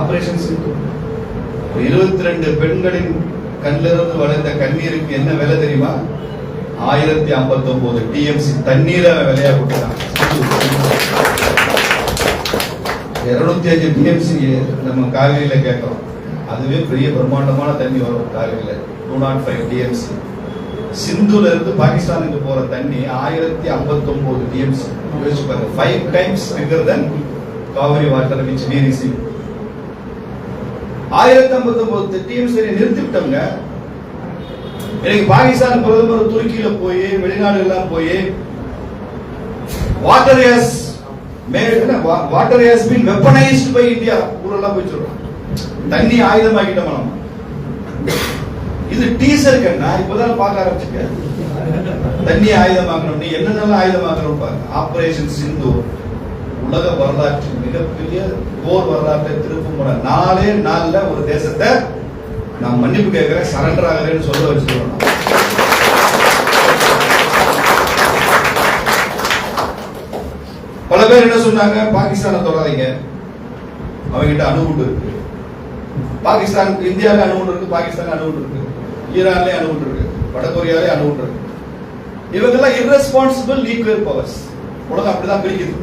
Operation சிந்து இருபத்தி ரெண்டு பெண்களின் கண்ணிலிருந்து வளர்ந்த கண்ணீருக்கு என்ன விலை தெரியுமா? ஆயிரத்தி ஐம்பத்தி ஒன்பது டிஎம்சி தண்ணீரை விலையா கொடுத்தான் இருநூத்தி அஞ்சு டிஎம்சி நம்ம காவிரியில கேட்கிறோம். அதுவே பெரிய பிரம்மாண்டமான தண்ணி வரும் காவிரியில. டூ நாட் ஃபைவ் டிஎம்சி சிந்துல இருந்து பாகிஸ்தானுக்கு போற தண்ணி ஆயிரத்தி ஐம்பத்தி ஒன்பது டிஎம்சி யோசிச்சு பாருங்க. Five times figure then Kaveri water which we ஆயிரத்தி ஐம்பத்தி ஒன்பது டிஎம்சி நிறுத்தி விட்டோங்க இன்னைக்கு பாகிஸ்தான் பிரதமர் துருக்கியில போய் வெளிநாடு எல்லாம் போய் water has water has been weaponised by India ஊரெல்லாம் போய் சொல்றோம் தண்ணி ஆயுதமாக்கிட்டோம் நம்ம இது டீசர் கண்ணா இப்பதான் பார்க்க ஆரம்பிச்சுக்க தண்ணி ஆயுதமாக்கணும். நீ என்னென்னலாம் ஆயுதமாக்கணும் பாருங்க ஆபரேஷன் சிந்து உலக வரலாற்று மிகப்பெரிய போர் வரலாற்றை திருப்பும் முறை. நாலே நாளில் ஒரு தேசத்தை நான் மன்னிப்பு கேட்கிறேன் சரண்டர் ஆகிறேன்னு சொல்ல வச்சுக்கிறோம் பல பேர் என்ன சொன்னாங்க? பாகிஸ்தானை தொடாதீங்க. அவங்ககிட்ட அணுகுண்டு இருக்கு. பாகிஸ்தான் இந்தியாவில அணுகுண்டு இருக்கு பாகிஸ்தான் அணுகுண்டு இருக்கு. ஈரான்லயே அணுகுண்டு இருக்கு. வடகொரியாலே அணுகுண்டு இருக்கு. இவங்கெல்லாம் irresponsible நியூக்ளியர் பவர்ஸ் உலகம் அப்படிதான் பிரிக்குது.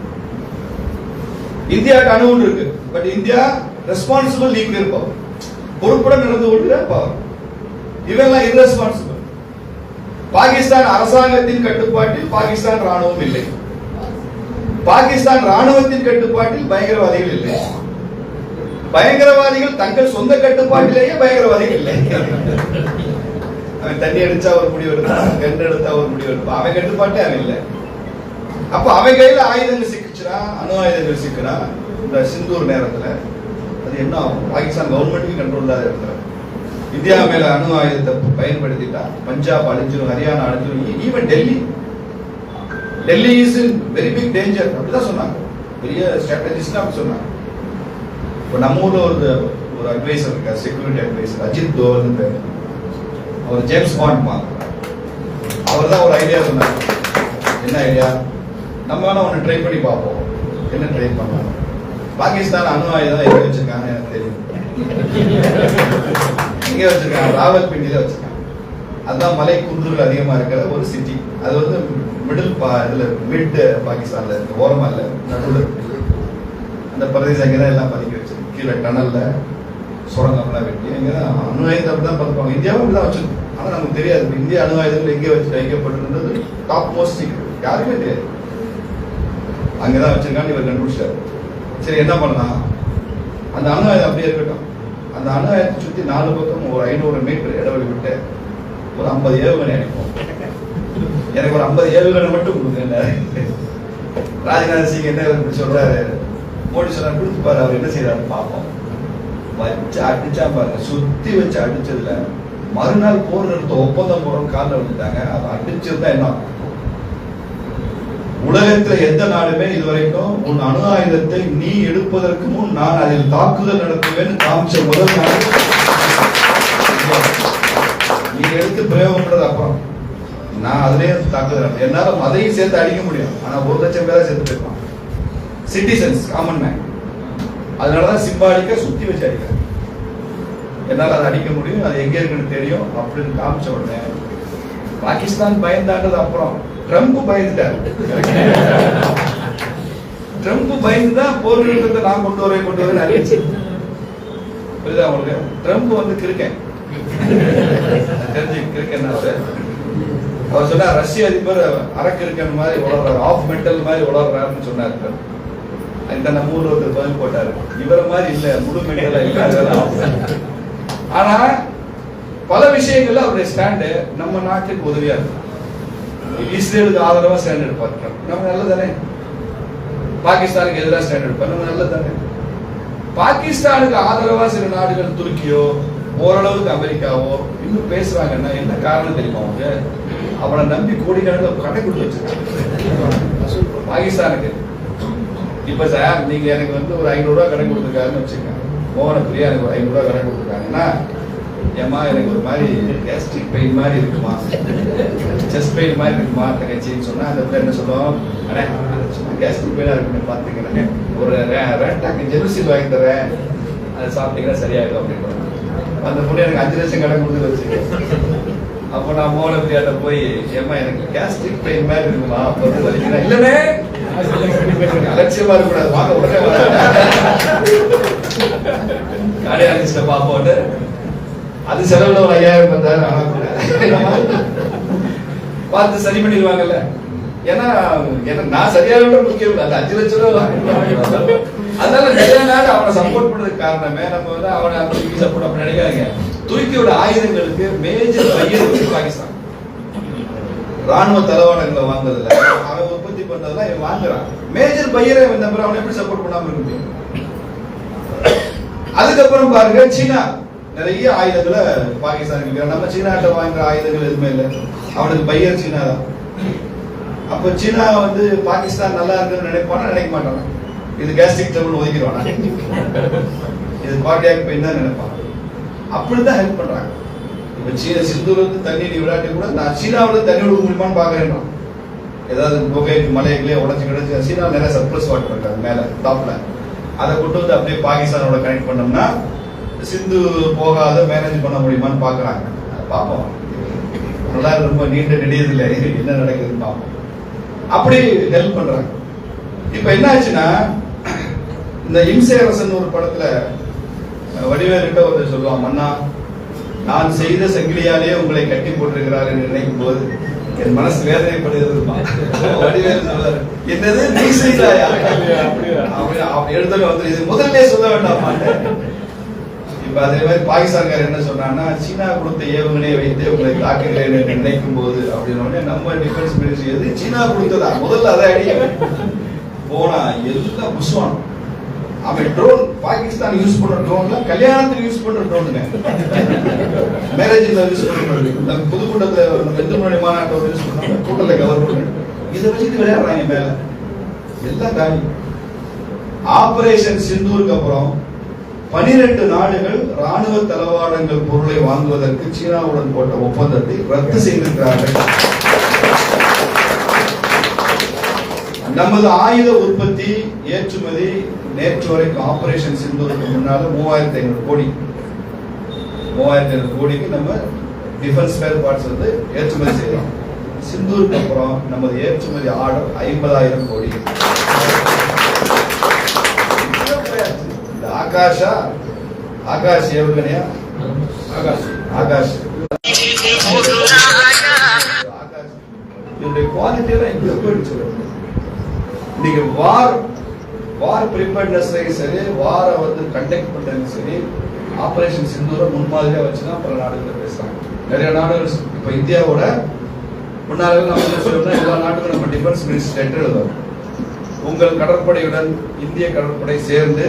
இந்தியாவுக்கு அணுகுண்டு இருக்கு. But India responsible nuclear power பொறுப்புடன் நடந்து கொள்கிற பவர் இவெல்லாம் இன்ரெஸ்பான்சிபிள் பாகிஸ்தான் அரசாங்கத்தின் கட்டுப்பாட்டில் பாகிஸ்தான் ராணுவம் இல்லை. பாகிஸ்தான் ராணுவத்தின் கட்டுப்பாட்டில் பயங்கரவாதிகள் இல்லை. பயங்கரவாதிகள் தங்கள் சொந்த கட்டுப்பாட்டிலேயே பயங்கரவாதிகள் இல்லை. அவன் தண்ணி அடிச்சா ஒரு முடிவு எடுப்பான் கண்டு எடுத்தா ஒரு முடிவு எடுப்பான் அவன் கட்டுப்பாட்டே அவன் இல்லை. அப்ப அவன் கையில ஆயுதங்கள் சிக்கிச்சுனா அணு ஆயுதங்கள் சிக்கினா இந்த சிந்தூர் நேரத்தில். அது என்ன ஆகும்? பாகிஸ்தான் கவர்மெண்ட்டுக்கு கண்ட்ரோல் இல்லாத இடத்துல. இந்தியா மேல அணு ஆயுதத்தை பயன்படுத்திட்டா பஞ்சாப் அழிஞ்சிடும் Haryana அழிஞ்சிடும் even e- Delhi. Delhi is in very big danger அப்படிதான் சொன்னாங்க. பெரிய ஸ்ட்ராட்டஜிஸ்ட் அப்படி சொன்னாங்க. இப்போ நம்ம ஊர்ல ஒரு ஒரு அட்வைசர் இருக்கார் செக்யூரிட்டி அட்வைசர் அஜித் தோவல்னு பேர். அவர் ஜேம்ஸ் பாண்ட் பார்க்குறார் அவர் தான் ஒரு ஐடியா சொன்னார். என்ன ஐடியா நம்ம வேணா ஒன்று ட்ரை பண்ணி பார்ப்போம். என்ன ட்ரை பண்ணலாம்? பாகிஸ்தான் அணு ஆயுதம் எங்க வச்சிருக்காங்க எனக்கு தெரியும். எங்க வச்சிருக்காங்க ராவல்பிண்டியில வச்சிருக்காங்க. அதுதான் மலை குன்றுகள் அதிகமா இருக்கிற ஒரு சிட்டி அது வந்து மிடில் பா இதுல மிட் பாகிஸ்தான்ல இருக்கு. ஓரமா இல்ல நடுவில் அந்த பிரதேசம் அங்கதான் எல்லாம் பதுக்கி வச்சிருக்கு. கீழே டனல்ல சுரங்கம்லாம் வெட்டி அங்கதான் அணு ஆயுதம் அப்படிதான் பார்ப்பாங்க இந்தியாவும் தான் வச்சிருக்கோம் ஆனா நமக்கு தெரியாது. இந்திய அணு ஆயுதங்கள் எங்கே வச்சு வைக்கப்பட்டிருந்தது? டாப் மோஸ்ட் சீக்ரெட் யாருமே தெரியாது. அங்கே தான் வச்சிருக்கான்னு இவர் கண்டுபிடிச்சாரு. சரி என்ன பண்ணலாம்? அந்த அணு ஆயுதம் அப்படியே இருக்கட்டும். அந்த அணு ஆயுதத்தை சுற்றி நாலு பக்கம் ஒரு ஐநூறு மீட்டர் இடைவெளி விட்டு ஒரு ஐம்பது ஏவுகணை அடிப்போம். எனக்கு ஒரு ஐம்பது ஏவுகணை மட்டும் கொடுங்க ராஜ்நாத் சிங் என்ன இப்படி சொல்றாரு? மோடி சொன்னார் கொடுத்து பாரு அவர் என்ன செய்யறாரு பார்ப்போம். வச்சு அடிச்சா பாருங்க சுத்தி வச்சு அடிச்சதுல மறுநாள் போர் நிறுத்த ஒப்பந்தம் போறோம் காலில் விட்டுட்டாங்க அதை அடிச்சிருந்தா என்ன உலகத்துல எந்த நாடுமே இதுவரைக்கும் உன் அணு ஆயுதத்தை நீ எடுப்பதற்கு முன் நான் அதில் தாக்குதல் நடத்துவேன் காமிச்ச முதல் நாடு நீ எடுத்து பிரயோகம் பண்றது அப்புறம். நான் அதுலயே தாக்குதல் என்னால அதையும் சேர்த்து அடிக்க முடியும். ஆனா ஒரு லட்சம் பேரா சேர்த்து போயிருப்பான். சிட்டிசன்ஸ் காமன் மேன் அதனாலதான் சிம்பாலிக்க சுத்தி வச்சு அடிக்கிறேன் என்னால் அதை அடிக்க முடியும் அது எங்கே இருக்குன்னு தெரியும் அப்படின்னு காமிச்ச உடனே பாகிஸ்தான் பயந்தாண்டது அப்புறம். ட்ரம்ப் பயந்துட்டார். ட்ரம்ப் பயந்து தான் போர் நிறுத்தத்தை நான் கொண்டு வரேன் கொண்டு வரேன் அறிவிச்சு. புரியுதா உங்களுக்கு? ட்ரம்ப் வந்து கிருக்கேன் தெரிஞ்சு கிருக்கேன் அவரு. அவர் சொன்னார் ரஷ்ய அதிபர் அரக்கிருக்கன் மாதிரி உளர்றாரு. ஆஃப் மெட்டல் மாதிரி உளர்றாருன்னு சொன்னார் இந்த நம்ம ஊர்ல ஒருத்தர் பதில் போட்டாரு. இவரை மாதிரி இல்ல முழு மெட்டலா இல்ல ஆனா பல விஷயங்கள்ல அவருடைய ஸ்டாண்டு நம்ம நாட்டுக்கு உதவியா இருக்கு. இஸ்ரேலுக்கு ஆதரவா ஸ்டாண்ட் எடுப்பார் நம்ம நல்லதானே பாகிஸ்தானுக்கு எதிராக ஸ்டாண்ட் எடுப்பார் நம்ம நல்லதானே பாகிஸ்தானுக்கு ஆதரவா சில நாடுகள் துருக்கியோ ஓரளவுக்கு அமெரிக்காவோ இன்னும் பேசுறாங்கன்னா என்ன காரணம் தெரியுமா அவங்க அவனை நம்பி கோடிக்கணக்கில் கடை கொடுத்து வச்சிருக்காங்க. பாகிஸ்தானுக்கு. இப்ப சார் நீங்க எனக்கு வந்து ஒரு ஐநூறு ரூபாய் கடன் கொடுத்துருக்காருன்னு வச்சுக்கோங்க. மோகன பிரியா எனக்கு ஒரு ஐநூறு ரூபாய் கடன் கொடுத்துருக்காங்கன்னா ஏமா எனக்கு ஒரு மாதிரி கேஸ்ட்ரிக் பெயின் மாதிரி இருக்குமா? செஸ்ட் பெயின் மாதிரி இருக்குமா தங்கச்சின்னு சொன்னா அந்த பிள்ளை என்ன சொல்லுவோம்? அடே சும்மா கேஸ்ட்ரிக் பெயினா இருக்குன்னு பாத்துக்கிறேன் ஒரு ரெண்டாக்கு ஜெருசில் வாங்கி தரேன். அதை சாப்பிட்டீங்கன்னா சரியாயிடும் அப்படின்னு அந்த பொண்ணு எனக்கு அஞ்சு லட்சம் கடை கொடுத்து வச்சு அப்போ நான் மோன பிரியாட்ட போய் ஏமா எனக்கு கேஸ்ட்ரிக் பெயின் மாதிரி இருக்குமா? அப்போ வந்து வலிக்கிறேன் இல்லனே! அலட்சியமா இருக்கக்கூடாது. வாங்க உடனே கடை அடிச்சுட்ட அது செலவுல ஒரு ஐயாயிரம் பத்தாயிரம் ஆனா கூட பார்த்து சரி பண்ணிடுவாங்கல்ல. ஏன்னா ஏன்னா நான் சரியாக முக்கியம் இல்லை அந்த அஞ்சு லட்சம் ரூபா அதனால நிறைய நாடு அவனை சப்போர்ட் பண்றதுக்கு காரணமே நம்ம வந்து அவனை தூக்கி சப்போர்ட் அப்படி நினைக்காதீங்க. துருக்கியோட ஆயுதங்களுக்கு மேஜர் பையன் வந்து பாகிஸ்தான். ராணுவ தளவாடங்களை வாங்குறதுல அவன் உற்பத்தி பண்றதுல இவன் வாங்குறான். மேஜர் பையரை இந்த மாதிரி அவனை எப்படி சப்போர்ட் பண்ணாம இருக்க முடியும்? அதுக்கப்புறம் பாருங்க சீனா. நிறைய ஆயுதங்களை பாகிஸ்தானுக்கு நம்ம சீனாட்ட வாங்குற ஆயுதங்கள் எதுவுமே இல்லை. அவனுக்கு பையர் சீனா தான். அப்ப சீனா வந்து பாகிஸ்தான் நல்லா இருக்குன்னு நினைப்பானா? நினைக்க மாட்டானா? இது கேஸ்ட்ரிக் ட்ரபிள் ஒதுக்கிடுவானா? இது கார்டியாக் பெயின் தான் நினைப்பான்? அப்படிதான் ஹெல்ப் பண்றாங்க. இப்ப சீன சிந்தூர்ல இருந்து தண்ணி நீ விளையாட்டி கூட நான் சீனாவில தண்ணி விட முடியுமான்னு பாக்குறேன் ஏதாவது குகை மலைகளே உடச்சு கிடைச்சு சீனா நிறைய சர்ப்ளஸ் வாட்டர் இருக்காங்க மேல டாப்ல அதை கொண்டு வந்து அப்படியே பாகிஸ்தானோட கனெக்ட் பண்ணோம்னா சிந்து போகாத மேனேஜ் பண்ண முடியுமான்னு பாக்குறாங்க அதை பார்ப்போம். நல்லா ரொம்ப நீண்ட நெடியதில்லை. என்ன நடக்குதுன்னு பார்ப்போம். அப்படி ஹெல்ப் பண்றாங்க. இப்ப என்ன ஆச்சுன்னா இந்த இம்சை அரசன் ஒரு படத்துல வடிவேலுகிட்ட ஒருத்தர் சொல்லுவான் மன்னா நான் செய்த சங்கிலியாலே உங்களை கட்டி போட்டிருக்கிறார் என்று நினைக்கும் போது என் மனசு வேதனைப்படுகிறது. வடிவேலு சொல்றாரு என்னது? நீ செய்தாயா? எடுத்தோட வந்து இது முதல்ல சொல்ல வேண்டாமா இப்ப அதே மாதிரி பாகிஸ்தான்கார் என்ன சொன்னாங்கன்னா சீனா கொடுத்த ஏவுகணையை வைத்து உங்களை தாக்குகிறேன் என்று நினைக்கும் போது அப்படின்னு நம்ம டிஃபென்ஸ் மினிஸ்ட்ரி எது? சீனா கொடுத்ததா? முதல்ல அதை அடிய போனா எல்லாம் புஷ்வான். அவன் ட்ரோன் பாகிஸ்தான் யூஸ் பண்ற ட்ரோன்ல கல்யாணத்துக்கு யூஸ் பண்ற ட்ரோனுங்க மேரேஜ்ல யூஸ் பண்ற புதுக்கூட்டத்தை புதுக்கூட்டத்துல நம்ம எந்த முன்னாடி மாநாட்டோட யூஸ் பண்றாங்க கூட்டத்தை கவர் பண்ணுங்க இதை வச்சுட்டு விளையாடுறாங்க மேல. எல்லாம் காலி. ஆபரேஷன் சிந்தூருக்கு அப்புறம் பனிரெண்டு நாடுகள் ராணுவ தளவாடங்கள் பொருளை வாங்குவதற்கு சீனாவுடன் போட்ட ஒப்பந்தத்தை ரத்து செய்திருக்கிறார்கள். நமது ஆயுத உற்பத்தி ஏற்றுமதி நேற்று வரைக்கும் ஆபரேஷன் சிந்தூருக்கு முன்னால மூவாயிரத்தி ஐநூறு கோடி. மூவாயிரத்தி ஐநூறு கோடிக்கு நம்ம டிஃபென்ஸ் ஸ்பேர் பார்ட்ஸ் வந்து ஏற்றுமதி செய்யலாம். சிந்தூருக்கு அப்புறம் நமது ஏற்றுமதி ஆர்டர் ஐம்பதாயிரம் கோடி. இந்த ஆகாஷா ஆகாஷ் ஏவுகணையா ஆகாஷ் ஆகாஷ் ஆகாஷ் இதனுடைய குவாலிட்டி எல்லாம் போயிடுச்சு இன்னைக்கு வார் வார் ப்ரிப்பேர்னஸ் சரி வாரை வந்து கண்டக்ட் பண்றது சரி ஆபரேஷன் சிந்தூரை முன்மாதிரியா வச்சுதான் பல நாடுகள் பேசுகிறாங்க நிறைய நாடுகள் இப்போ இந்தியாவோட முன்னாள் நம்ம என்ன சொல்லணும்னா எல்லா நாட்டுக்கும் நம்ம டிஃபென்ஸ் மினிஸ்டர் லெட்டர் எழுதுவோம் உங்கள் கடற்படையுடன் இந்திய கடற்படை சேர்ந்து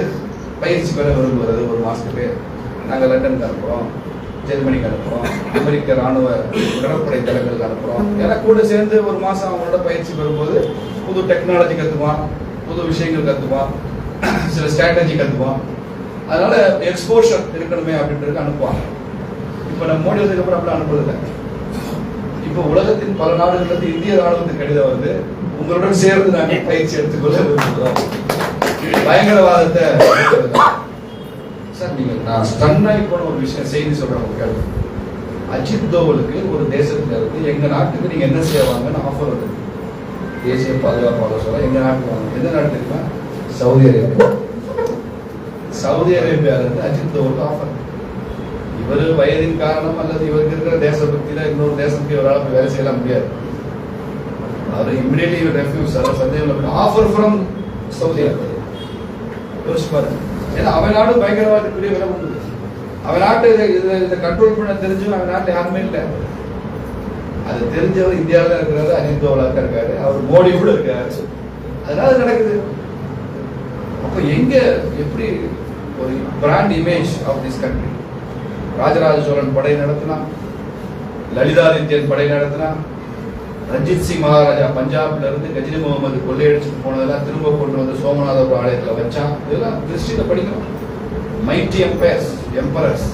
பயிற்சி பெற விரும்புகிறது ஒரு மாதத்துக்கு நாங்கள் லண்டனுக்கு அனுப்புகிறோம் ஜெர்மனிக்கு அனுப்புறோம் அமெரிக்க ராணுவ கடற்படை தளங்களுக்கு அனுப்புறோம் ஏன்னா கூட சேர்ந்து ஒரு மாதம் அவங்களோட பயிற்சி பெறும்போது புது டெக்னாலஜி கத்துவான் புது விஷயங்கள் கத்துவான் சில ஸ்ட்ராட்டஜி கத்துவான் அதனால எக்ஸ்போஷர் இருக்கணுமே அப்படின்றது அனுப்புவாங்க. இப்போ நம்ம மோடி வந்ததுக்கப்புறம் அப்படி அனுப்புறதில்லை இப்போ உலகத்தின் பல நாடுகளுக்கு இந்திய ராணுவத்துக்கு கடிதம் வந்து உங்களுடன் சேர்ந்து நாங்கள் பயிற்சி எடுத்துக்கொள்ள விரும்புகிறோம். பயங்கரவாதத்தை சார் நீங்க நான் ஸ்டன் ஆகி போன ஒரு விஷயம் செய்தி சொல்றேன் உங்களுக்கு அஜித் தோவலுக்கு ஒரு தேசத்துல இருந்து எங்க நாட்டுக்கு நீங்க என்ன செய்வாங்கன்னு ஆஃபர் வருது. தேசிய பாதுகாப்பு ஆலோசனை எங்க நாட்டுக்கு வாங்க எந்த நாட்டு தெரியுமா? Saudi Arabia. சவுதி அரேபியால இருந்து அஜித் தோவலுக்கு ஆஃபர் இவர் வயதின் காரணம் அல்லது இவருக்கு இருக்கிற தேசபக்தியில இன்னொரு தேசத்துக்கு இவரால் போய் வேலை செய்யலாம் முடியாது. அவர் இம்மிடியட்லி இவர் ரெஃப்யூஸ் அதாவது சந்தேகம் ஆஃபர் ஃப்ரம் சவுதி அரேபியா. யோசிச்சு பாருங்க ஏன்னா அவன் நாடும் பயங்கரவாதத்துக்குரிய விலை கொடுக்குது. அவன் நாட்டை இதை இதை கண்ட்ரோல் பண்ண தெரிஞ்சும் அவன் நாட்டில் யாருமே இல்லை. அது தெரிஞ்சவர் இந்தியாவில் தான் இருக்கிறாரு அனில் தோவலா இருக்காரு அவர் மோடி கூட இருக்காரு. அதனால நடக்குது. அப்போ எங்க எப்படி ஒரு brand image of this country Rajaraja Cholan படை நடத்தினா லலிதாதித்யன் படை நடத்தினா ரஞ்சித் சிங் மகாராஜா பஞ்சாப்ல இருந்து கஜினி முகமது கொள்ளையடிச்சுட்டு போனதெல்லாம் திரும்ப கொண்டு வந்து சோமநாதபுரம் ஆலயத்துல வச்சான். இதெல்லாம் திருஷ்டியில படிக்கணும். மைட்டி எம்பையர்ஸ் எம்பரர்ஸ்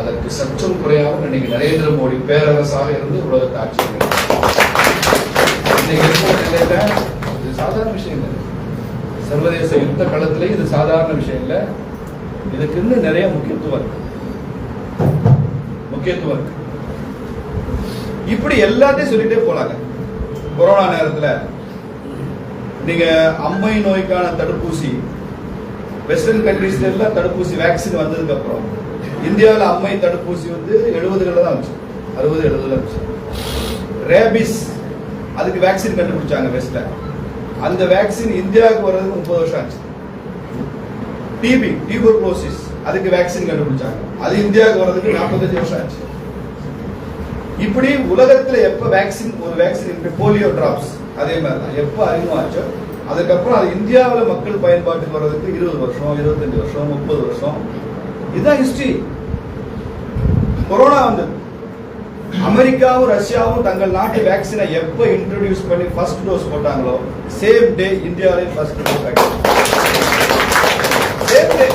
அதற்கு சற்றும் குறையாமல் இன்னைக்கு நரேந்திர மோடி பேரரசாக இருந்து உலகத்தை ஆட்சி நிலையில இது சாதாரண விஷயம் இல்லை. சர்வதேச யுத்த களத்திலே இது சாதாரண விஷயம் இல்லை. இதுக்கு இன்னும் நிறைய முக்கியத்துவம் இருக்கு. முக்கியத்துவம் இருக்கு. இப்படி எல்லாத்தையும் சொல்லிட்டே போலாங்க கொரோனா நேரத்தில் நீங்க அம்மை நோய்க்கான தடுப்பூசி வெஸ்டர்ன் கண்ட்ரீஸ்ல எல்லாம் தடுப்பூசி வேக்சின் வந்ததுக்கு அப்புறம் இந்தியாவில் அம்மை தடுப்பூசி வந்து எழுபதுகளில் தான் இருந்துச்சு அறுபது எழுபதுல இருந்துச்சு ரேபிஸ் அதுக்கு வேக்சின் கண்டுபிடிச்சாங்க வெஸ்ட்ல அந்த வேக்சின் இந்தியாவுக்கு வர்றதுக்கு முப்பது வருஷம் ஆச்சு. டிபி டியூபர்குலோசிஸ் அதுக்கு வேக்சின் கண்டுபிடிச்சாங்க. அது இந்தியாவுக்கு வர்றதுக்கு நாற்பத்தஞ்சு வருஷம் ஆச்சு. இப்படி உலகத்துல எப்ப வேக்சின் ஒரு வேக்சின் போலியோ டிராப்ஸ் அதே மாதிரி தான் எப்ப அறிமுகமாச்சோ அதுக்கப்புறம் அது இந்தியாவில் மக்கள் பயன்பாட்டுக்கு வர்றதுக்கு இருபது வருஷம் இருபத்தஞ்சு வருஷம் முப்பது வருஷம். இதுதான் ஹிஸ்டரி கொரோனா வந்தது. அமெரிக்காவும் ரஷ்யாவும் தங்கள் நாட்டு வேக்சினை எப்ப இன்ட்ரோடியூஸ் பண்ணி ஃபர்ஸ்ட் டோஸ் போட்டாங்களோ சேம் டே இந்தியாவிலே ஃபர்ஸ்ட் டோஸ் சேம் டே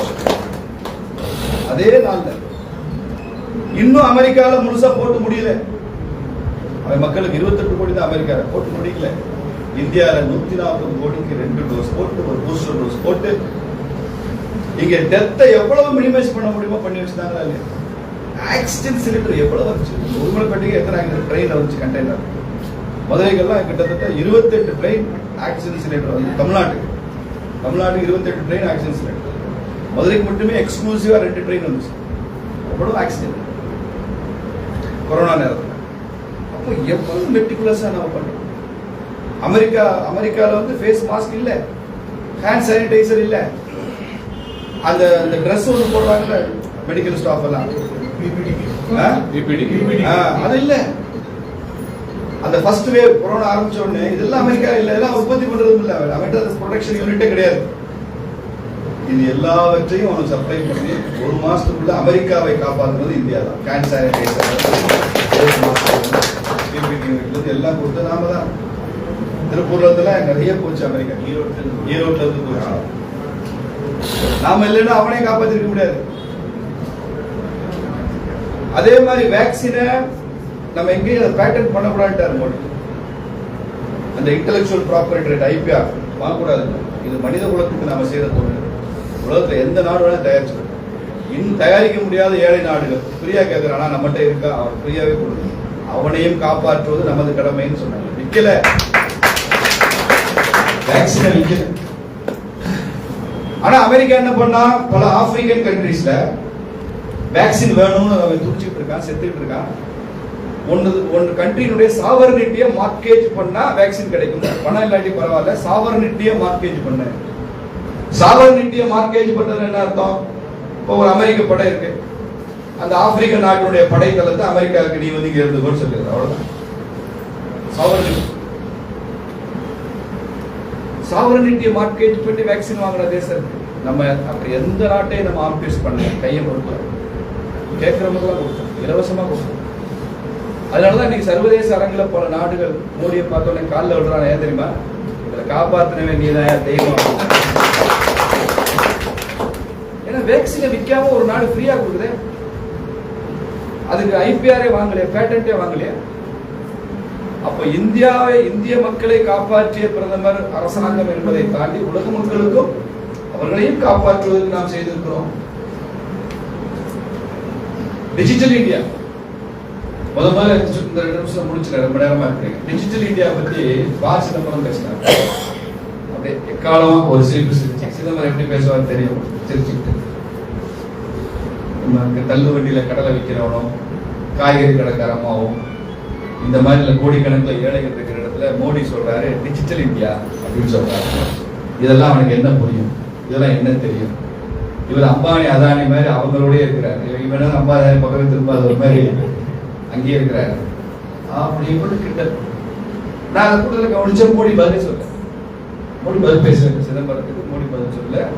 அதே நாள்ல. இன்னும் அமெரிக்காவில் முழுசா போட்டு முடியல. அவன் மக்களுக்கு இருபத்தெட்டு கோடி தான் அமெரிக்கா போட்டு முடிக்கல. இந்தியாவில் நூத்தி நாற்பது கோடிக்கு ரெண்டு டோஸ் போட்டு ஒரு பூஸ்டர் டோஸ் போட்டு இங்க டெத்தை எவ்வளவு மினிமைஸ் பண்ண முடியுமோ பண்ணி வச்சிருந்தாங்களா இல்லையா? ஆக்சிஜன் சிலிண்டர் எவ்வளவு வந்துச்சு? உருமலைப்பேட்டைக்கு எத்தனை ட்ரெயின் வந்துச்சு கண்டெய்னர் மதுரைக்கெல்லாம் கிட்டத்தட்ட இருபத்தெட்டு ட்ரெயின் ஆக்சிஜன் சிலிண்டர் வந்து தமிழ்நாட்டுக்கு. தமிழ்நாட்டுக்கு இருபத்தெட்டு ட்ரெயின் ஆக்சிஜன் சிலிண்டர் மதுரைக்கு மட்டுமே எக்ஸ்க்ளூசிவா ரெண்டு ட்ரெயின் வந்துச்சு. அவ்வளவு ஆக்சிஜன் கொரோனா நேரத்தில். அப்போ எவ்வளவு மெட்டிகுலஸா நம்ம பண்றோம் அமெரிக்கா அமெரிக்கால வந்து ஃபேஸ் மாஸ்க் இல்ல. ஹேண்ட் சானிடைசர் இல்ல. அந்த அந்த ட்ரெஸ் ஒன்று போடுறாங்கல்ல மெடிக்கல் ஸ்டாஃப் எல்லாம். அது இல்ல. அந்த ஃபர்ஸ்ட் வேவ் கொரோனா ஆரம்பிச்ச உடனே இதெல்லாம் அமெரிக்கா இல்ல இதெல்லாம் உற்பத்தி பண்றதும் இல்ல. அமெரிக்கா ப்ரொடக்ஷன் யூனிட்டே கிடையாது. இது எல்லாவற்றையும் அவனுக்கு சப்ளை பண்ணி ஒரு மாசத்துக்குள்ள அமெரிக்காவை காப்பாற்றுறது இந்தியா தான் கேன் சானிடைசர் எல்லாம் கொடுத்து நாம தான். திருப்பூர்ல இருந்தெல்லாம் நிறைய போச்சு அமெரிக்கா. ஈரோட்ல இருந்து போச்சு. நாம இல்லைன்னா அவனே காப்பாத்திருக்க முடியாது. அதே மாதிரி வேக்சினை நம்ம எங்கேயும் அதை பேட்டன் பண்ணக்கூடாதுட்டாரு மோடி. அந்த இன்டெலெக்சுவல் ப்ராப்பர்ட்டி ரைட் ஐபிஆர் வாங்கக்கூடாது. இது மனித குலத்துக்கு நாம செய்யற தொழில் உலகத்துல எந்த நாடு வேணாலும் தயாரிச்சு இன்னும் தயாரிக்க முடியாத ஏழை நாடுகள். ஃப்ரீயா கேட்கறான் நம்மகிட்ட இருக்கா? அவன் ஃப்ரீயாவே கொடுக்கும் அவனையும் காப்பாற்றுவது நமது கடமைன்னு சொன்னாங்க. விக்கல வேக்சினை விக்கல ஆனா அமெரிக்கா என்ன பண்ணா? பல ஆப்பிரிக்கன் கண்ட்ரீஸ்ல வேக்சின் வேணும்னு அவன் துடிச்சிட்டு இருக்கான் செத்துட்டு இருக்கான். ஒன்று ஒன்று கண்ட்ரியினுடைய சாவரனிட்டியை மார்க்கேஜ் பண்ணா வேக்சின் கிடைக்கும். பணம் இல்லாட்டி பரவாயில்ல சாவரனிட்டியை மார்க்கேஜ் பண்ண. சாவரனிட்டியை மார்க்கேஜ் பண்றது என்ன அர்த்தம்? இப்போ ஒரு அமெரிக்க படம் இருக்கு. அந்த ஆப்பிரிக்க நாட்டினுடைய படைத்தளத்தை அமெரிக்காவுக்கு நீ வந்து இங்க இருந்துக்கோன்னு சொல்லுது அவ்வளவுதான். சாவரனிட்டி சாவரனிட்டியை மார்க்கெட் பண்ணி வேக்சின் வாங்குற தேசம். இருக்கு நம்ம அப்படி எந்த நாட்டையும் நம்ம ஆர்பிஎஸ் பண்ணல. கையை கொடுக்கல. கேட்கறவங்களுக்குலாம் கொடுத்தோம். இலவசமா கொடுத்தோம். அதனாலதான் இன்னைக்கு சர்வதேச அரங்கில் பல நாடுகள் மோடியை பார்த்தோன்னே காலில் விடுறான் ஏன் தெரியுமா? இதுல காப்பாத்தினவே நீதான் தெய்வம். ஏன்னா வேக்சினை விற்காம ஒரு நாடு ஃப்ரீயா கொடுக்குதே. அதுக்கு ஐபிஆரே வாங்கலையே பேட்டன்ட்டே வாங்கலையா? அப்ப இந்தியாவை இந்திய மக்களை காப்பாற்றிய பிரதமர் அரசாங்கம் என்பதை தாண்டி உலக மக்களுக்கும் அவர்களையும் காப்பாற்றுவதற்கு நாம் செய்திருக்கிறோம். டிஜிட்டல் இந்தியா முத முதல்ல இந்த ரெண்டு நிமிஷம் முடிச்சுக்கிறேன் ரொம்ப நேரமா இருக்கீங்க டிஜிட்டல் இந்தியா பத்தி பா சிதம்பரம் பேசினார் அப்படியே எக்காலமா ஒரு சிரிப்பு சிரிச்சு சிதம்பரம் எப்படி பேசுவார் தெரியும். சிரிச்சுக்கிட்டு. தள்ளு வண்டியில கடலை விற்கிறவனும் காய்கறி கடைக்காரமாவும் இந்த மாதிரி கோடிக்கணக்கில் ஏழைகள் இருக்கிற இடத்துல மோடி சொல்றாரு டிஜிட்டல் இந்தியா அப்படின்னு சொல்றாரு. இதெல்லாம் அவனுக்கு என்ன புரியும்? இதெல்லாம் என்ன தெரியும்? இவர் அம்பானி அதானி மாதிரி அவங்களோடய இருக்கிறார். இவன் அம்பானி பக்கத்துல திரும்பாத ஒரு மாதிரி அங்கேயே இருக்கிறாரு. அப்படி இவனு கிட்ட நான் அதை கூட கவனிச்ச மோடி பதில் சொல்ல மோடி பதில் பேசுறேன் சிதம்பரத்துக்கு மோடி பதில் சொல்ல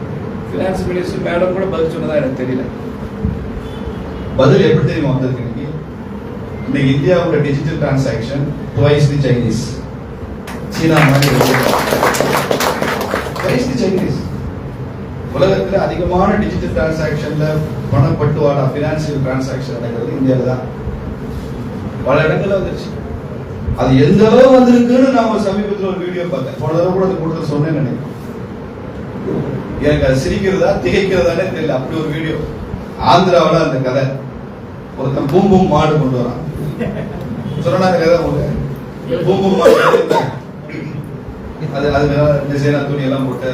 ஃபினான்ஸ் மினிஸ்டர் மேடம் கூட பதில் சொன்னதா எனக்கு தெரியல. பதில் எப்படி தெரியுமா வந்திருக்கு இன்னைக்கு? இன்னைக்கு இந்தியாவோட digital transaction twice the Chinese சீனா மாதிரி டுவைஸ் தி சைனீஸ் உலகத்தில் அதிகமான டிஜிட்டல் டிரான்சாக்ஷன்ல பணப்பட்டுவாடா பினான்சியல் டிரான்சாக்ஷன் நடக்கிறது இந்தியாவில் தான். பல இடங்கள்ல வந்துருச்சு. அது எந்த அளவு வந்திருக்குன்னு நான் ஒரு சமீபத்தில் ஒரு வீடியோ பார்த்தேன். போன தடவை கூட அது கூட்டத்தில் சொன்னேன்னு நினைக்கிறேன். எனக்கு அது சிரிக்கிறதா திகைக்கிறதானே தெரியல. அப்படி ஒரு வீடியோ ஆந்திராவில் அந்த கதை. ஒருத்தன் பூம் பூம் மாடு கொண்டு வரான். சொன்னா அந்த கதை உங்களுக்கு பூம் பூம் மாடு அது அது டிசைனா துணி எல்லாம் போட்டு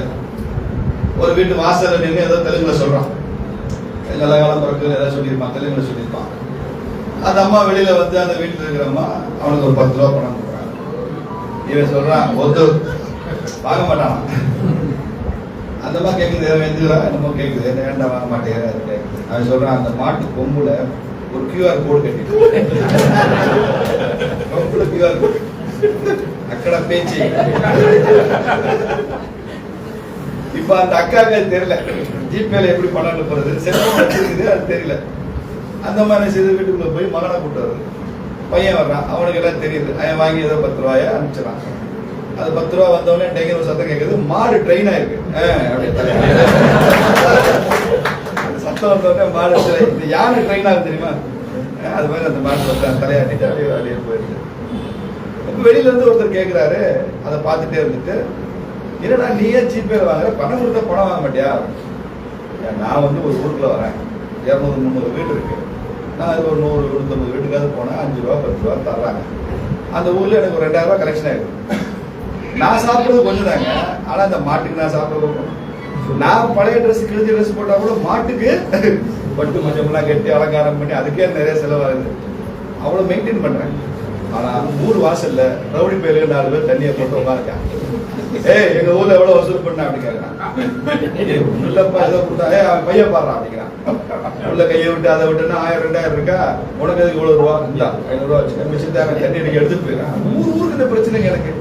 ஒரு வீட்டு வாசல்ல நின்று ஏதோ தெலுங்குல சொல்றான். நல்ல காலம் பிறகு ஏதாவது சொல்லியிருப்பான் தெலுங்குல சொல்லியிருப்பான். அந்த அம்மா வெளியில வந்து அந்த வீட்டுல இருக்கிற அம்மா அவனுக்கு ஒரு பத்து ரூபா பணம் கொடுக்குறாங்க. இவன் சொல்றான் ஒத்து. வாங்க மாட்டான். அந்த அம்மா கேட்குது எதுக்குறா என்னமோ கேட்குது என்ன வேண்டாம் வாங்க மாட்டேங்கிற? அவன் சொல்றான் அந்த மாட்டு கொம்புல ஒரு கியூஆர் கோடு கட்டிட்டு. கியூஆர் கோடு அக்கடா பேச்சு. இப்ப அந்த அக்காவுக்கு தெரியல. ஜிபேல எப்படி பணம் போறது? செல்போன் வச்சிருக்குது அது தெரியல. அந்த மாதிரி செய்து வீட்டுக்குள்ள போய் மகனை கூட்டு வருது பையன் வர்றான். அவனுக்கு எல்லாம் தெரியுது. அவன் வாங்கி ஏதோ பத்து ரூபாய அனுப்பிச்சிடான் அது பத்து ரூபா வந்தவொடனே டெங்கர் ஒரு சத்தம் கேட்குது மாடு ட்ரெயின் ஆயிருக்கு. ஆஹ் மாடு train. இந்த ட்ரெயின் ஆகும் தெரியுமா? அது மாதிரி அந்த மாடு சத்தம் தலையாட்டிட்டு அப்படியே வெளியே போயிருக்கு இப்ப வெளியிலேருந்து ஒருத்தர் கேட்குறாரு அதை பார்த்துட்டே இருந்துட்டு என்னடா நீயே ஜிபேல வாங்குற பணம் கொடுத்தா பணம் வாங்க மாட்டியா? நான் வந்து ஒரு ஊருக்குள்ள வரேன். இரநூறு முந்நூறு வீடு இருக்கு. நான் அது ஒரு நூறு நூற்றம்பது வீட்டுக்காவது போனேன் அஞ்சு ரூபா பத்து ரூபா தர்றாங்க. அந்த ஊர்ல எனக்கு ஒரு ரெண்டாயிரம் ரூபா கலெக்ஷன் ஆயிருக்கு நான் சாப்பிட்றது கொஞ்சம் தாங்க ஆனா அந்த மாட்டுக்கு நான் சாப்பிடுறது நான் பழைய ட்ரெஸ் கிழிஞ்ச ட்ரெஸ் போட்டா கூட மாட்டுக்கு பட்டு மஞ்சம்லாம் கட்டி அலங்காரம் பண்ணி அதுக்கே நிறைய செலவாகுது அவ்வளோ மெயின்டைன் பண்ணுறேன் ஆனால் ஊர் வாசல்ல ரவுடி பயிர்கள் நாலு பேர் தண்ணியை போட்டு உட்காந்துருக்காங்க ஏய் எங்க ஊர்ல எவ்வளவு வசூல் பண்ண அப்படி கேக்குறான். ஏய், ஏதோ கொடுத்தா அவன் பையன் பாடுறான் அப்படிங்கிறான். உள்ள கையை விட்டு அதை விட்டுன்னா ஆயிரம் ரெண்டாயிரம் இருக்கா? உனக்கு எதுக்கு இவ்வளவு ரூபா? இல்ல ஐநூறு ரூபா வச்சுக்க. மிச்சத்தை தண்ணி எனக்கு எடுத்துட்டு போயிடறான். ஊர் ஊருக்கு இந்த பிரச்சனைங்க எனக்கு.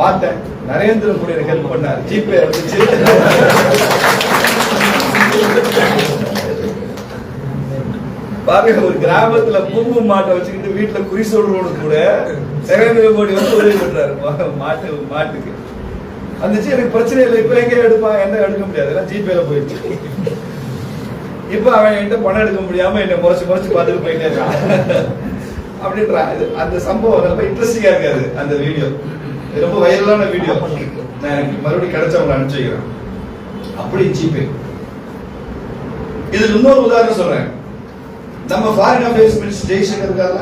பார்த்தேன் நரேந்திர மோடி எனக்கு ஹெல்ப் பண்ணார். ஜிபே இருந்துச்சு பாருங்க ஒரு கிராமத்துல பூம்பு மாட்டை வச்சுக்கிட்டு வீட்டுல குறி சொல்றவனு கூட நரேந்திர மோடி வந்து உதவி பண்றாரு. மாட்டு மாட்டுக்கு. வந்துச்சு எனக்கு பிரச்சனை இல்லை. இப்ப எங்க எடுப்பான்? என்ன எடுக்க முடியாது. எல்லாம் ஜிபேல போயிடுச்சு. இப்ப அவன் என்கிட்ட பணம் எடுக்க முடியாம என்ன முறைச்சு முறைச்சு பார்த்துட்டு போயிட்டே இருக்கான். அப்படின்றான். அந்த சம்பவம் ரொம்ப இன்ட்ரெஸ்டிங்கா இருக்காது அந்த வீடியோ ரொம்ப வைரலான வீடியோ. நான் எனக்கு மறுபடியும் கிடைச்சவங்களை அனுப்பிச்சு வைக்கிறேன். அப்படி ஜிபே. இதுக்கு இன்னொரு உதாரணம் சொல்றேன். நம்ம ஃபாரின் அஃபேர்ஸ் மினிஸ்டர் ஜெய்சங்கர் இருக்காருல்ல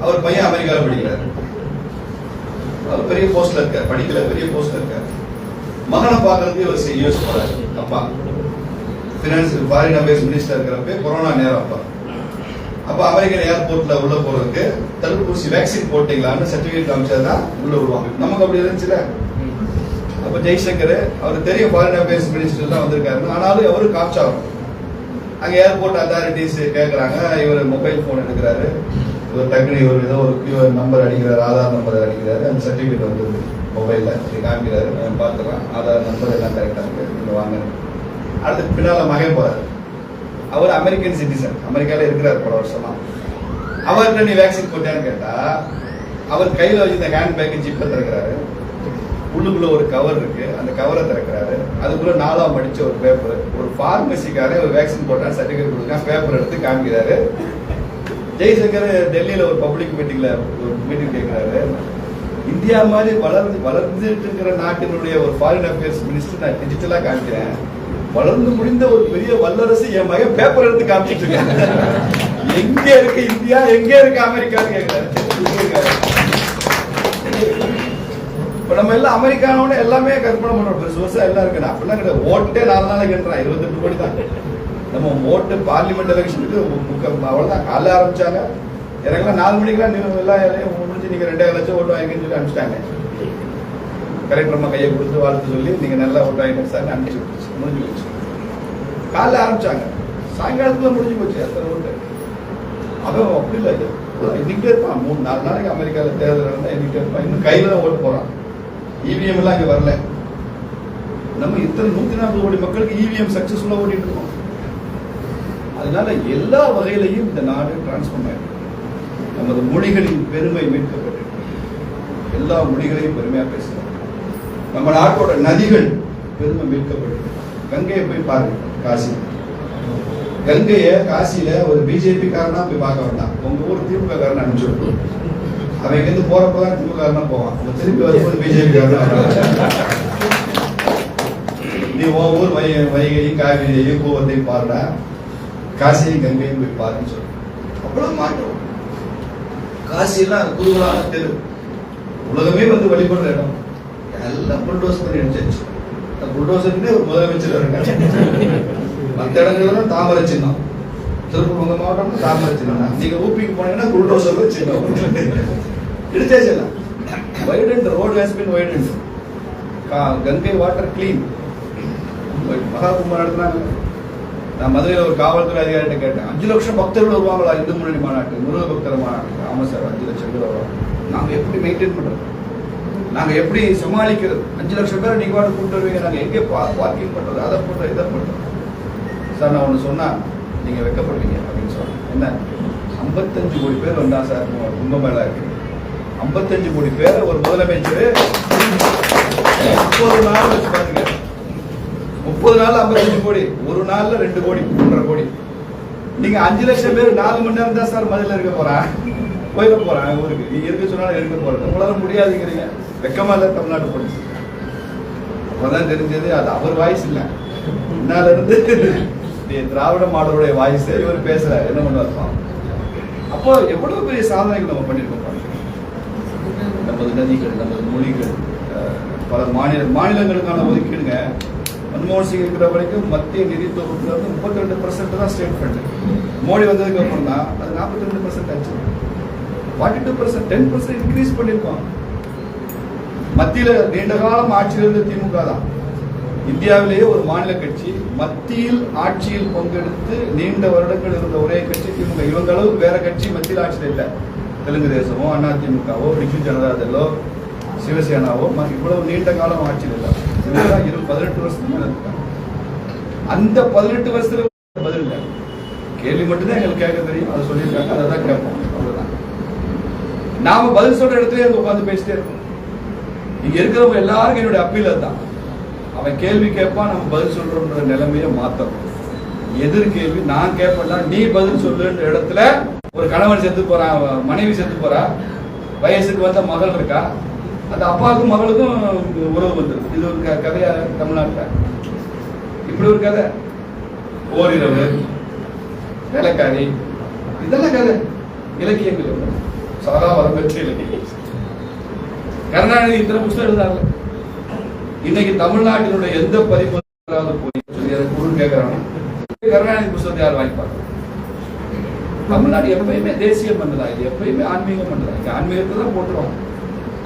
அவர் பையன் அமெரிக்காவில் படிக்கிறார். அவர் பெரிய போஸ்ட்ல இருக்கார். படிக்கல பெரிய போஸ்ட்ல இருக்கார். மகனை பார்க்கறதுக்கு இவர் யூஎஸ் போறாரு அப்பா ஃபினான்ஸ் ஃபாரின் அஃபேர்ஸ் மினிஸ்டர் இருக்கிறப்ப கொரோனா நேரம் அப்பா. அப்ப அமெரிக்கன் ஏர்போர்ட்ல உள்ள போறதுக்கு தடுப்பூசி வேக்சின் போட்டீங்களான்னு சர்டிபிகேட் காமிச்சாதான் உள்ள விடுவாங்க நமக்கு அப்படி இருந்துச்சுல? அப்ப ஜெய்சங்கர் அவர் தெரிய ஃபாரின் அஃபேர்ஸ் மினிஸ்டர் தான் வந்திருக்காரு. ஆனாலும் அவரு காமிச்சாகும் அங்க ஏர்போர்ட் அத்தாரிட்டிஸ் கேட்கறாங்க இவர் மொபைல் போன் எடுக்கிறாரு. இவர் டக்குனு இவர் ஏதோ ஒரு கியூஆர் நம்பர் அடிக்கிறாரு ஆதார் நம்பர் அடிக்கிறாரு. அந்த சர்டிபிகேட் வந்து மொபைல்ல காமிக்கிறாரு. நான் பார்த்துக்கலாம். ஆதார் நம்பர் எல்லாம் கரெக்டா இருக்கு. வாங்க. அடுத்து பின்னால மகை போறாரு. அவர் அமெரிக்கன் சிட்டிசன் அமெரிக்கால இருக்கிறார் பல வருஷமா. அவர்கிட்ட நீ வேக்சின் போட்டேன்னு கேட்டா அவர் கையில வச்சிருந்த ஹேண்ட் பேக் ஜிப்பை திறக்கிறாரு. உள்ளுக்குள்ள ஒரு கவர் இருக்கு. அந்த கவரை திறக்கிறாரு. அதுக்குள்ள நாலாம் படிச்ச ஒரு பேப்பர் ஒரு பார்மசிக்காரன் ஒரு வேக்சின் போட்டா சர்டிபிகேட் கொடுக்க பேப்பர் எடுத்து காமிக்கிறாரு. ஜெய்சங்கர் டெல்லியில ஒரு பப்ளிக் மீட்டிங்ல ஒரு மீட்டிங் கேட்கிறாரு இந்தியா மாதிரி வளர்ந்து வளர்ந்துட்டு இருக்கிற நாட்டினுடைய ஒரு ஃபாரின் அஃபேர்ஸ் மினிஸ்டர் நான் டிஜிட்டலா காமிக்கிறேன். வளர்ந்து முடிந்த ஒரு பெரிய வல்லரசு என் மகன் பேப்பர் எடுத்து காமிச்சிட்டு இருக்காங்க. எங்க இருக்கு இந்தியா? எங்க இருக்கு அமெரிக்கான்னு கேட்கிறாரு. இப்ப நம்ம எல்லாம் அமெரிக்கானோட எல்லாமே கற்பனை பண்றோம். பெருசு எல்லாம் இருக்கு அப்படிலாம் கிடையாது. ஓட்டே நாலு நாளைக்கு என்றான் இருபத்தெட்டு கோடி தான். நம்ம ஓட்டு பார்லிமெண்ட் எலெக்ஷனுக்கு அவ்வளவுதான். காலைல ஆரம்பிச்சாங்க. எனக்கெல்லாம் நாலு மணிக்கெல்லாம் நீங்க முடிஞ்சு நீங்க ரெண்டாயிரம் லட்சம் ஓட்டு வாங்கிக்கன்னு சொல்லி அனுப்பிச்சிட்டாங்க. கரெக்ட் நம்ம கையை கொடுத்து வாழ்த்து சொல்லி நீங்கள் நல்லா ஒரு வாங்கிட்டு சார் அனுப்பிச்சு விட்டுச்சு. முடிஞ்சு போச்சு. காலைல ஆரம்பிச்சாங்க. சாயங்காலத்தில் முடிஞ்சு போச்சு. அத்தனை ஓட்டு அவன் அப்படி இல்லை எண்ணிக்கிட்டே இருப்பான். மூணு நாலு நாளைக்கு அமெரிக்காவில் தேர்தல் இருந்தால் எண்ணிக்கிட்டே இருப்பான். இன்னும் கையில் தான் ஓட்டு போகிறான் இவிஎம் எல்லாம் இங்கே வரல. நம்ம இத்தனை நூத்தி நாற்பது கோடி மக்களுக்கு இவிஎம் சக்சஸ்ஃபுல்லா ஓட்டிட்டு இருக்கோம். அதனால எல்லா வகையிலையும் இந்த நாடு டிரான்ஸ்ஃபார்ம் ஆயிருக்கு. நமது மொழிகளின் பெருமை மீட்கப்பட்டு எல்லா மொழிகளையும் பெருமையாக பேசுகிறோம் நம்ம நாட்டோட நதிகள் பெருமை மீட்கப்பட்டு கங்கையை போய் பாருங்க காசி. கங்கையை காசியில ஒரு பிஜேபி காரனா போய் பார்க்க வேண்டாம். உங்க ஊர் திமுக காரன் அனுப்பிச்சு அவன் இங்கிருந்து போறப்பதான் திமுக காரனா போவான். திருப்பி வரும்போது பிஜேபி நீ உன் ஊர் வை வைகையும் காவிரியையும் கூவத்தையும் பாருடா. காசியும் கங்கையும் போய் பாருன்னு சொல்றேன் அவ்வளவு மாற்றம். காசியெல்லாம் குருகுலான தெரு. உலகமே வந்து வழிபடுற இடம். எல்லாம் புல்டோஸ் பண்ணி அடிச்சாச்சு. புல்டோசர்னே ஒரு முதலமைச்சர் இருக்காங்க மற்ற இடங்கள்லாம் தாமரை சின்னம். திருப்பூர் உங்க மாவட்டம் தாமரை சின்னம். நீங்க ஊப்பிக்கு போனீங்கன்னா புல்டோசர் சின்னம். இடிச்சாச்சு widened road has been widened Gangai water clean Mahakumbham நடத்துனாங்க. நான் மதுரையில் ஒரு காவல்துறை அதிகாரிகிட்ட கேட்டேன். அஞ்சு லட்சம் பக்தர்கள் வருவாங்களா இந்து முன்னணி மாநாட்டு முருக பக்தர் மாநாட்டு ஆமாம் சார் அஞ்சு லட்சம் பேர் வருவாங்க. நாங்கள் எப்படி மெயின்டைன் பண்ணுறோம் நாங்க எப்படி சமாளிக்கிறது? அஞ்சு லட்சம் பேர் நீங்க வாட்டு கூப்பிட்டு வருவீங்க. நாங்க எங்கே பார்க்கிங் பண்றது? அதை பண்றோம் இதை பண்றோம் சார் நான் ஒன்று சொன்னா நீங்க வைக்கப்படுவீங்க அப்படின்னு சொன்னேன் என்ன? ஐம்பத்தஞ்சு கோடி பேர் வந்தா சார் கும்பமேளா இருக்கு. ஐம்பத்தஞ்சு கோடி பேர் ஒரு முதலமைச்சர் முப்பது நாள் வச்சு பாருங்க. முப்பது நாள் ஐம்பத்தஞ்சு கோடி ஒரு நாள்ல ரெண்டு கோடி மூன்றரை கோடி. நீங்க அஞ்சு லட்சம் பேர் நாலு மணி நேரம் தான் சார் மதுரையில் இருக்க போறேன். போயிட போறேன் ஊருக்கு. நீ இருக்க சொன்னாலும் எடுக்க போறேன். உங்களால முடியாதுங்கிறீங்க. வெக்கமா இல்ல தமிழ்நாடு போலீஸ் அப்பதான் தெரிஞ்சது அது அவர் வாய்ஸ் இல்ல. முன்னால இருந்து இந்த திராவிட மாடலுடைய வாய்ஸ் இவர் பேசுற. என்ன பண்ணுவார் அப்போ எவ்வளவு பெரிய சாதனைகள் நம்ம பண்ணிருக்கோம் நமது நதிகள் நமது மொழிகள் பல மாநில மாநிலங்களுக்கான ஒதுக்கீடுங்க. மன்மோகன் சிங் இருக்கிற வரைக்கும் மத்திய நிதி தொகுப்புல வந்து முப்பத்தி ரெண்டு பர்சன்ட் தான் ஸ்டேட் ஃபண்ட் மோடி வந்ததுக்கு அப்புறம் தான் அது நாற்பத்தி ரெண்டு பர்சன்ட் ஆச்சு. Forty two percent ten percent increase பண்ணியிருக்கோம் மத்தியில நீண்ட காலம் ஆட்சியில் இருந்த திமுக தான். இந்தியாவிலேயே ஒரு மாநில கட்சி மத்தியில் ஆட்சியில் பங்கெடுத்து நீண்ட வருடங்கள் இருந்த ஒரே கட்சி திமுக. இவங்க அளவுக்கு வேற கட்சி மத்தியில் ஆட்சியில் இல்லை. தெலுங்கு தேசமோ அண்ணா திமுகவோ பிஜு ஜனதாதளோ சிவசேனாவோ இவ்வளவு நீண்ட காலம் ஆட்சியில் இல்லை. இரு பதினெட்டு வருஷத்துக்கு மேலே இருக்காங்க. அந்த பதினெட்டு வருஷத்துல பதில் இல்லை. கேள்வி மட்டும்தான் எங்களுக்கு கேட்க தெரியும். அதை சொல்லியிருக்காங்க. அதை தான் கேட்போம். நாம பதில் சொல்ற இடத்துல அங்க உட்காந்து பேசிட்டே இருக்கோம் இங்க இருக்கிறவங்க எல்லாருக்கும் என்னுடைய அப்பீல் அதுதான். அவன் கேள்வி கேட்பான் நம்ம பதில் சொல்றோம்ன்ற நிலைமையை மாத்தணும். எதிர் கேள்வி நான் கேட்பல நீ பதில் சொல்லுன்ற இடத்துல ஒரு கணவன் செத்து போறான் மனைவி செத்து போறா வயசுக்கு வந்த மகள் இருக்கா? அந்த அப்பாவுக்கும் மகளுக்கும் உறவு வந்துடும் இது ஒரு க- கதையா தமிழ்நாட்டில். இப்படி ஒரு கதை. ஓரிரவு வேலைக்காரி இதெல்லாம் கதை. இலக்கியங்கள் சாரா வரம்பெற்ற இலக்கியம் கருணாநிதி இத்தனை புத்தகம் எழுதாங்க இன்னைக்கு தமிழ்நாட்டினுடைய எந்த பதிப்பு போய் சொல்லி அதை குரு கேட்கிறாங்க கருணாநிதி புத்தகத்தை யார் வாங்கிப்பாங்க தமிழ்நாடு எப்பயுமே தேசியம் பண்ணுதான் இது எப்பயுமே ஆன்மீகம் பண்ணுதான் இங்க ஆன்மீகத்தை தான் போட்டுருவோம்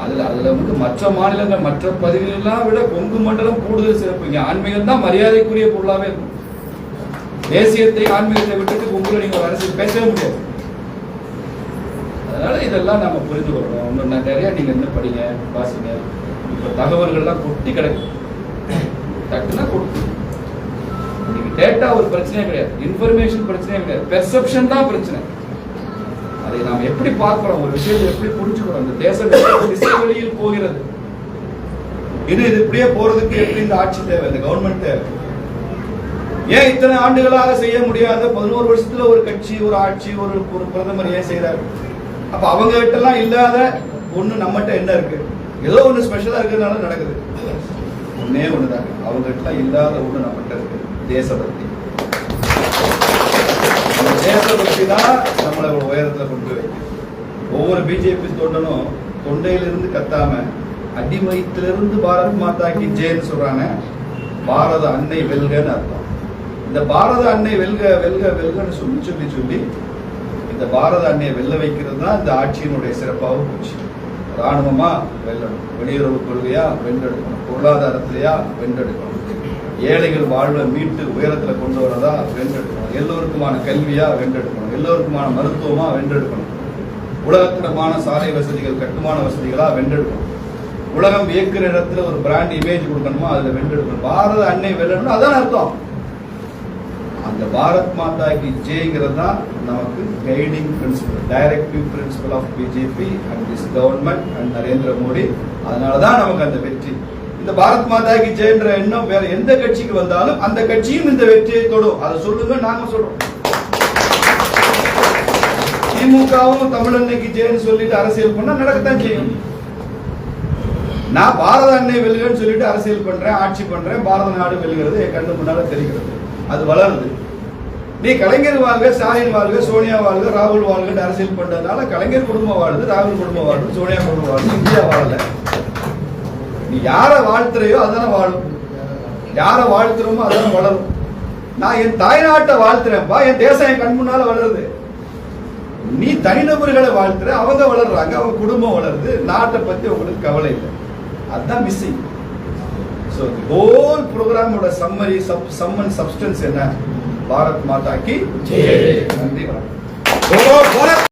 அதுல அதுல வந்து மற்ற மாநிலங்கள் மற்ற பகுதிகளெல்லாம் விட கொங்கு மண்டலம் கூடுதல் சிறப்பு இங்க ஆன்மீகம் தான் மரியாதைக்குரிய பொருளாவே இருக்கும் தேசியத்தை ஆன்மீகத்தை விட்டுட்டு கொங்குல நீங்க ஒரு பேசவே முடியாது அதனால இதெல்லாம் நம்ம புரிந்து கொள்ளணும். இன்னும் நிறையா நிறைய நீங்க என்ன படிங்க வாசிங்க. இப்ப தகவல்கள்லாம் கொட்டி கிடக்கு. டக்குன்னா கொட்டு. நீங்க டேட்டா ஒரு பிரச்சனையே கிடையாது. இன்ஃபர்மேஷன் பிரச்சனையே கிடையாது. பெர்செப்ஷன் தான் பிரச்சனை. அதை நாம் எப்படி பார்க்கிறோம் ஒரு விஷயத்தை எப்படி புரிஞ்சுக்கிறோம் அந்த தேசம் எப்படி திசை வெளியில் போகிறது. இது இது இப்படியே போறதுக்கு எப்படி இந்த ஆட்சி தேவை? இந்த கவர்மெண்ட் தேவை? ஏன் இத்தனை ஆண்டுகளாக செய்ய முடியாத பதினோரு வருஷத்துல ஒரு கட்சி ஒரு ஆட்சி ஒரு ஒரு பிரதமர் ஏன் செய்யறாரு அப்ப அவங்க கிட்ட எல்லாம் இல்லாத ஒண்ணு நம்மகிட்ட என்ன இருக்கு? ஏதோ ஒண்ணு ஸ்பெஷலா இருக்கிறதுனால நடக்குது. ஒண்ணே ஒண்ணுதான். அவங்க கிட்ட இல்லாத ஒண்ணு நம்மகிட்ட இருக்கு. தேசபக்தி. அந்த தேசபக்தி தான் நம்மளை உயரத்தில் உயரத்துல கொண்டு வைக்கும். ஒவ்வொரு பிஜேபி தொண்டனும் தொண்டையிலிருந்து கத்தாம அடிமைத்திலிருந்து பாரத பாரத் மாதா ஜெயன்னு சொல்றாங்க பாரத அன்னை வெல்கன்னு அர்த்தம். இந்த பாரத அன்னை வெல்க வெல்க வெல்கன்னு சொல்லி சொல்லி சொல்லி இந்த பாரத அன்னையை வெல்ல வைக்கிறது தான் இந்த ஆட்சியினுடைய சிறப்பாக போச்சு. ராணுவமா வெல்லணும். வெளியுறவு கொள்கையா வென்றெடுக்கணும். பொருளாதாரத்திலையா வென்றெடுக்கணும். ஏழைகள் வாழ்வை மீட்டு உயரத்துல கொண்டு வரதா வென்றெடுக்கணும். எல்லோருக்குமான கல்வியா வென்றெடுக்கணும். எல்லோருக்குமான மருத்துவமா வென்றெடுக்கணும். உலகத்தரமான சாலை வசதிகள் கட்டுமான வசதிகளா வென்றெடுக்கணும். உலகம் வியக்கிற இடத்துல ஒரு பிராண்ட் இமேஜ் கொடுக்கணுமா? அதுல வென்றெடுக்கணும். பாரத அன்னை வெல்லணும் அதான் அர்த்தம். அந்த பாரத் மாதா கி ஜெய்ங்கிறது தான் நமக்கு guiding principle directive principle of BJP and this government and Narendra Modi அதனால தான் நமக்கு அந்த வெற்றி. இந்த பாரத் மாதா கி ஜெயன்ற எண்ணம் வேற எந்த கட்சிக்கு வந்தாலும் அந்த கட்சியும் இந்த வெற்றியை தொடும். அதை சொல்லுங்க நாங்க சொல்றோம். திமுகவும் தமிழன்னைக்கு ஜெயன்னு சொல்லிட்டு அரசியல் பண்ணா நடக்கத்தான் செய்யும். நான் பாரத அன்னை வெல்லுகன்னு சொல்லிட்டு அரசியல் பண்றேன் ஆட்சி பண்றேன் பாரத நாடு வெல்கிறது என் கண்ணு முன்னால தெரிகிறது. அது வளருது. நீ கலைஞர் வாழ்க ஸ்டாலின் வாழ்க சோனியா வாழ்க ராகுல் வாழ்கன்னு அரசியல் பண்றதுனால கலைஞர் குடும்பம் வாழுது ராகுல் குடும்பம் வாழுது சோனியா குடும்பம் வாழுது இந்தியா வாழல. நீ யாரை வாழ்த்துறையோ அதான வாழும். யாரை வாழ்த்துறோமோ அதான வளரும். நான் என் தாய்நாட்டை வாழ்த்துறேன்ப்பா என் தேசம் என் கண் முன்னால வளருது. நீ தனிநபர்களை வாழ்த்துற அவங்க வளர்றாங்க அவங்க குடும்பம் வளருது. நாட்டை பத்தி உங்களுக்கு கவலை இல்லை. அதுதான் மிஸ்ஸிங் ஸோ ஹோல் ப்ரோக்ராமோட சம்மரி சப் சம்மன் சப்ஸ்டன்ஸ் என்ன? பாரத் மாதா கி. நன்றி வணக்கம்.